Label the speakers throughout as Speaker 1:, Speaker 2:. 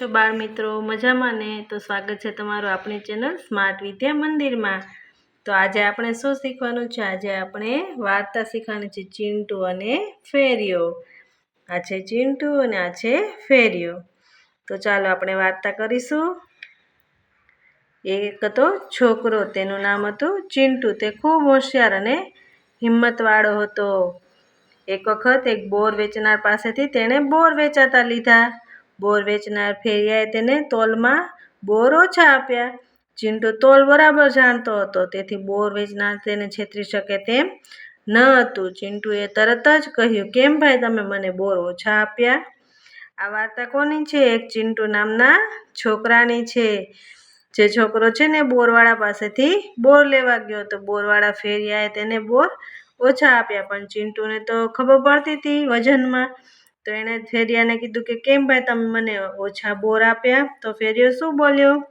Speaker 1: છો બાળ મિત્રો? મજામાં ને? તો સ્વાગત છે તમારું આપણી ચેનલ સ્માર્ટ વિદ્યા મંદિરમાં. તો આજે આપણે શું શીખવાનું છે? આજે આપણે વાર્તા શીખવાની છે ચીંટુ અને ફેરિયો આ છે ચીંટુ અને આ છે ફેરિયો તો ચાલો આપણે વાર્તા કરીશું. એક હતો છોકરો, તેનું નામ હતું ચીંટુ. તે ખૂબ હોશિયાર અને હિંમતવાળો હતો. એક વખત એક બોર વેચનાર પાસેથી તેણે બોર વેચાતા લીધા. બોર વેચનાર ફેરિયાએ તેને તોલમાં બોર ઓછા આપ્યા. ચિંટુ તોલ બરાબર જાણતો હતો, તેથી બોર વેચનાર તેને છેતરી શકે તેમ ન હતું. ચિંટુએ તરત જ કહ્યું, કેમ ભાઈ તમે મને બોર ઓછા આપ્યા? આ વાર્તા કોની છે? એક ચિંટુ નામના છોકરાની છે. જે છોકરો છે ને બોરવાળા પાસેથી બોર લેવા ગયો તો બોરવાળા ફેરિયાએ તેને બોર ઓછા આપ્યા, પણ ચિંટુને તો ખબર પડતી હતી વજનમાં. તો એણે ફેરિયાને કીધું કે, કેમ ભાઈ તમે મને ઓછા બોર આપ્યા? તો ફેરિયો શું બોલ્યો?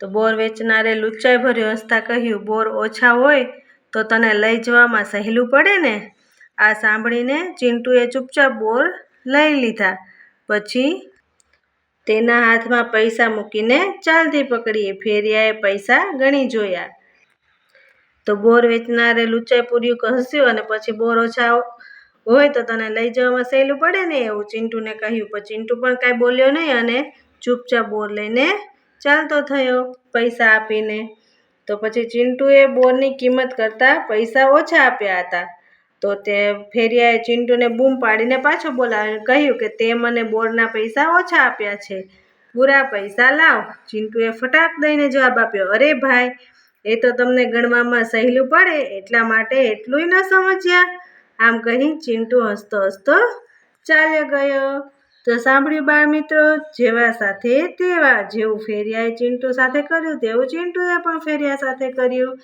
Speaker 1: તો બોર વેચનારે લુચ્ચાઈ ભર્યો હસતા કહ્યું, બોર ઓછા હોય તો તને લઈ જવામાં સહેલું પડે ને? આ સાંભળીને ચિંટુએ ચૂપચાપ બોર લઈ લીધા. પછી તેના હાથમાં પૈસા મૂકીને ચાલતી પકડીએ. ફેરિયાએ પૈસા ગણી જોયા. તો બોર વેચનારે લુચાઈ પૂર્યું હસ્યું અને પછી બોર ઓછા હોય તો તને લઈ જવામાં સહેલું પડે ને એવું? ચિંટુને કહ્યું, પણ ચિંટુ પણ કાંઈ બોલ્યો નહીં અને ચૂપચાપ બોર લઈને ચાલતો થયો પૈસા આપીને. તો પછી ચિંટુએ બોરની કિંમત કરતાં પૈસા ઓછા આપ્યા હતા. તો તે ફેરિયાએ ચિંટુને બૂમ પાડીને પાછો બોલાવીને કહ્યું કે તે મને બોરના પૈસા ઓછા આપ્યા છે. પૂરા પૈસા લાવ. ચિંટુએ ફટાક દઈને જવાબ આપ્યો, અરે ભાઈ, એ તો તમને ગણવામાં સહેલું પડે. એટલા માટે એટલુંય ન સમજ્યા. આમ કહી ચિંટુ હસતો હસતો ચાલ્યો ગયો. તો સાંભળ્યું બાળ મિત્રો, જેવા સાથે તેવા જેવું ફેરિયાએ ચિંટુ સાથે કર્યું, તેવું ચિંટુએ પણ ફેરિયા સાથે કર્યું.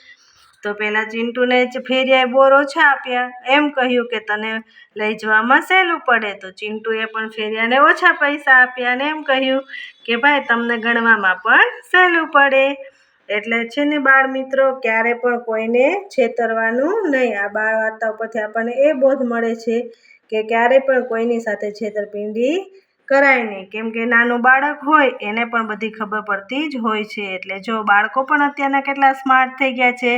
Speaker 1: તો પહેલાં ચિંટુને જ ફેરિયાએ બોર ઓછા આપ્યા. એમ કહ્યું કે તને લઈ જવામાં સહેલું પડે. તો ચિંટુએ પણ ફેરિયાને ઓછા પૈસા આપ્યા અને એમ કહ્યું કે ભાઈ, તમને ગણવામાં પણ સહેલું પડે. એટલે છે ને બાળ મિત્રો, ક્યારે પણ કોઈને છેતરવાનું નહીં. આ બાળ વાર્તા ઉપરથી આપણને એ બોધ મળે છે કે ક્યારે પણ કોઈની સાથે છેતરપિંડી કરાય નહીં. કેમ કે નાનું બાળક હોય, એને પણ બધી ખબર પડતી જ હોય છે. એટલે જો બાળકો પણ અત્યારના કેટલા સ્માર્ટ થઈ ગયા છે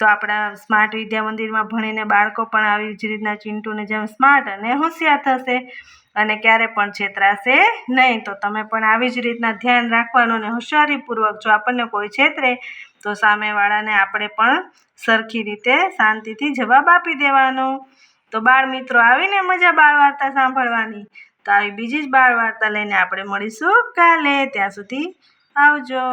Speaker 1: તો આપણા સ્માર્ટ વિદ્યા મંદિરમાં ભણીને બાળકો પણ આવી જ રીતના ચિંટુને જેમ સ્માર્ટ અને હોશિયાર થશે અને ક્યારે પણ છેતરાશે નહીં. તો તમે પણ આવી જ રીતના ધ્યાન રાખવાનું અને હોશિયારીપૂર્વક જો આપણને કોઈ છેતરે, તો સામેવાળાને આપણે પણ સરખી રીતે શાંતિથી જવાબ આપી દેવાનો. તો બાળ મિત્રો આવીને મજા બાળ વાર્તા સાંભળવાની. તો આવી બીજી જ બાળ વાર્તા લઈને આપણે મળીશું કાલે. ત્યાં સુધી આવજો.